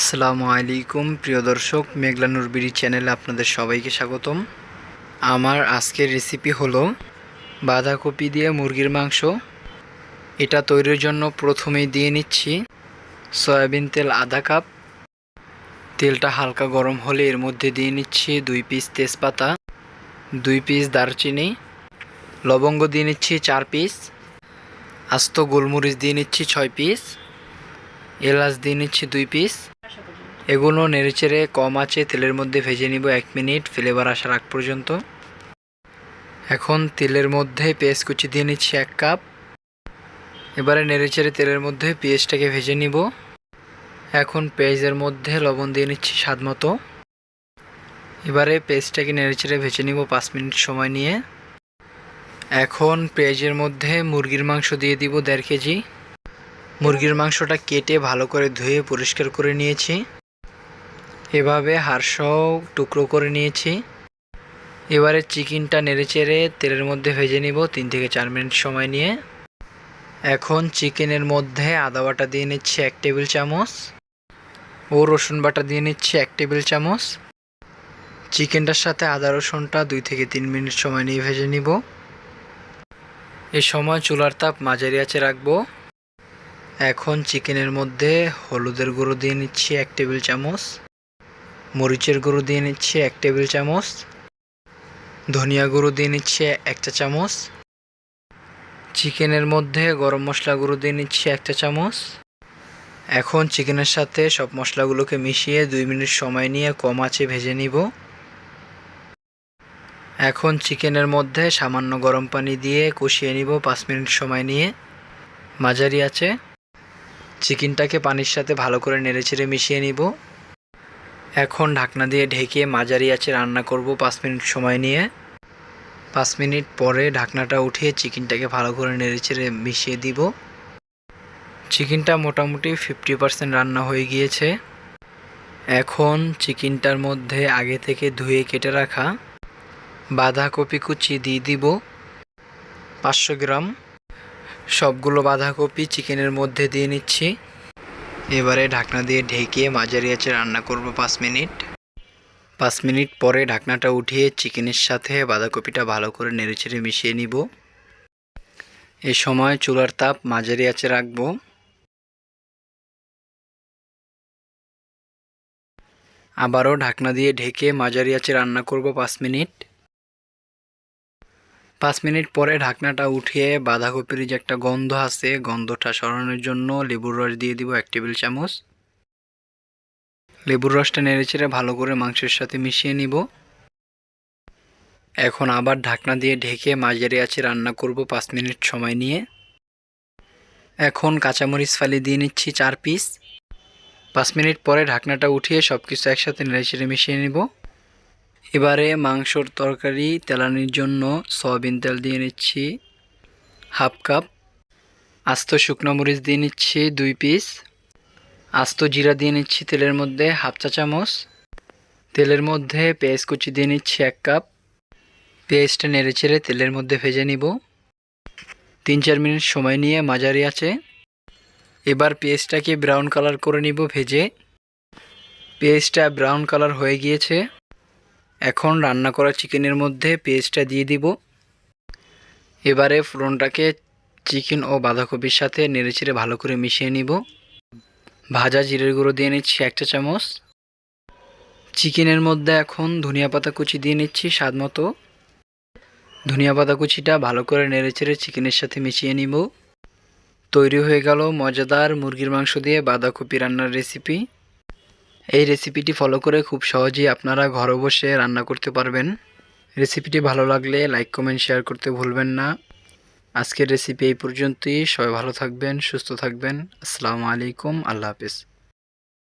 আসসালামু আলাইকুম, প্রিয় দর্শক মেঘলানুর বিড়ি চ্যানেলে আপনাদের সবাইকে স্বাগতম। আমার আজকের রেসিপি হলো বাঁধাকপি দিয়ে মুরগির মাংস। এটা তৈরির জন্য প্রথমেই দিয়ে নিচ্ছি সয়াবিন তেল আধা কাপ। তেলটা হালকা গরম হলে এর মধ্যে দিয়ে নিচ্ছি দুই পিস তেজপাতা, দুই পিস দারচিনি, লবঙ্গ দিয়ে নিচ্ছি চার পিস আস্ত গোলমরিচ দিয়ে নিচ্ছি ছয় পিস এলাচ দিয়ে নিচ্ছি দুই পিস এগুলো নেড়েচেড়ে কম আছে, তেলের মধ্যে ভেজে নিব এক মিনিট, ফ্লেভার আসার আগ পর্যন্ত। এখন তেলের মধ্যে পেঁয়াজ কুচি দিয়ে নিচ্ছি এক কাপ। এবারে নেড়েচেড়ে তেলের মধ্যে পেঁয়াজটাকে ভেজে নিব। এখন পেঁয়াজের মধ্যে লবণ দিয়ে নিচ্ছি স্বাদ মতো। এবারে পেঁয়াজটাকে নেড়েচেড়ে ভেজে নিব পাঁচ মিনিট সময় নিয়ে। এখন পেঁয়াজের মধ্যে মুরগির মাংস দিয়ে দিব দেড় কেজি। মুরগির মাংসটা কেটে ভালো করে ধুয়ে পরিষ্কার করে নিয়েছি। এভাবে হাড়সহ টুকরো করে নিয়েছি। এবারে চিকেনটা নেড়েচেড়ে তেলের মধ্যে ভেজে নিব তিন থেকে চার মিনিট সময় নিয়ে। এখন চিকেনের মধ্যে আদা বাটা দিয়ে নিচ্ছি এক টেবিল চামচ। ও রসুন বাটা দিয়ে নিচ্ছি এক টেবিল চামচ। চিকেনটার সাথে আদা রসুনটা দুই থেকে তিন মিনিট সময় নিয়ে ভেজে নিব। এ সময় চুলার তাপ মাঝারি আছে রাখব। এখন চিকেনের মধ্যে হলুদের গুঁড়ো দিয়ে নিচ্ছি এক টেবিল চামচ। মরিচের গুঁড়ো দিয়ে নিচ্ছি এক টেবিল চামচ। ধনিয়া গুঁড়ো দিয়ে নিচ্ছি একটা চামচ। চিকেনের মধ্যে গরম মশলা গুঁড়ো দিয়ে নিচ্ছি একটা চামচ। এখন চিকেনের সাথে সব মশলাগুলোকে মিশিয়ে দুই মিনিট সময় নিয়ে কম আঁচে ভেজে নিব। এখন চিকেনের মধ্যে সামান্য গরম পানি দিয়ে কষিয়ে নিব পাঁচ মিনিট সময় নিয়ে। মাঝারি আছে চিকেনটাকে পানির সাথে ভালো করে নেড়েচেড়ে মিশিয়ে নিব। এখন ঢাকনা দিয়ে ঢেকে মাঝারি আছে রান্না করব পাঁচ মিনিট সময় নিয়ে। পাঁচ মিনিট পরে ঢাকনাটা উঠিয়ে চিকেনটাকে ভালো করে নেড়েচেড়ে মিশিয়ে দিব। চিকেনটা মোটামুটি ফিফটি পার্সেন্ট রান্না হয়ে গিয়েছে। এখন চিকেনটার মধ্যে আগে থেকে ধুয়ে কেটে রাখা বাঁধাকপি কুচি দিয়ে দিব। পাঁচশো গ্রাম। সবগুলো বাঁধাকপি চিকেনের মধ্যে দিয়ে নিচ্ছি। এবারে ঢাকনা দিয়ে ঢেকে মাঝারি আছে রান্না করব পাঁচ মিনিট। পাঁচ মিনিট পরে ঢাকনাটা উঠিয়ে চিকেনের সাথে বাঁধাকপিটা ভালো করে নেড়েচেড়ে মিশিয়ে নিব। এ সময় চুলার তাপ মাঝারি আছে রাখব। আবারও ঢাকনা দিয়ে ঢেকে মাঝারি আছে রান্না করব পাঁচ মিনিট। পাঁচ মিনিট পরে ঢাকনাটা উঠিয়ে বাঁধাকপির যে একটা গন্ধ আছে, গন্ধটা সরানোর জন্য লেবুর রস দিয়ে দিব এক টেবিল চামচ। লেবুর রসটা নেড়েচেড়ে ভালো করে মাংসের সাথে মিশিয়ে নিব। এখন আবার ঢাকনা দিয়ে ঢেকে মাঝারি আছে রান্না করব পাঁচ মিনিট সময় নিয়ে। এখন কাঁচামরিচ ফালি দিয়ে নিচ্ছি চার পিস। পাঁচ মিনিট পরে ঢাকনাটা উঠিয়ে সব কিছু একসাথে নেড়েচেড়ে মিশিয়ে নিব। এবারে মাংসর তরকারি তেলানির জন্য সয়াবিন তেল দিয়ে নিচ্ছি হাফ কাপ। আস্ত শুকনো মরিচ দিয়ে নিচ্ছি দুই পিস। আস্ত জিরা দিয়ে নিচ্ছি তেলের মধ্যে হাফ চা চামচ। তেলের মধ্যে পেঁয়াজ কুচি দিয়ে নিচ্ছি এক কাপ। পেঁয়াজটা নেড়ে চেড়ে তেলের মধ্যে ভেজে নিব। তিন চার মিনিট সময় নিয়ে মাঝারি আছে। এবার পেঁয়াজটাকে ব্রাউন কালার করে নিব ভেজে। পেঁয়াজটা ব্রাউন কালার হয়ে গিয়েছে। এখন রান্না করা চিকেনের মধ্যে পেস্টটা দিয়ে দিব। এবারে ফোড়নটাকে চিকেন ও বাঁধাকপির সাথে নেড়েচেড়ে ভালো করে মিশিয়ে নিব। ভাজা জিরের গুঁড়ো দিয়ে নিচ্ছি একটা চামচ। চিকেনের মধ্যে এখন ধনিয়া পাতা কুচি দিয়ে নিচ্ছি স্বাদ মতো। ধনিয়া পাতা কুচিটা ভালো করে নেড়েচেড়ে চিকেনের সাথে মিশিয়ে নিব। তৈরি হয়ে গেল মজাদার মুরগির মাংস দিয়ে বাঁধাকপি রান্নার রেসিপি। এই রেসিপিটি ফলো করে খুব সহজেই আপনারা ঘরে বসে রান্না করতে পারবেন। রেসিপিটি ভালো লাগলে লাইক কমেন্ট শেয়ার করতে ভুলবেন না। আজকের রেসিপি এই পর্যন্তই। সবাই ভালো থাকবেন, সুস্থ থাকবেন। আসসালামু আলাইকুম। আল্লাহ হাফিজ।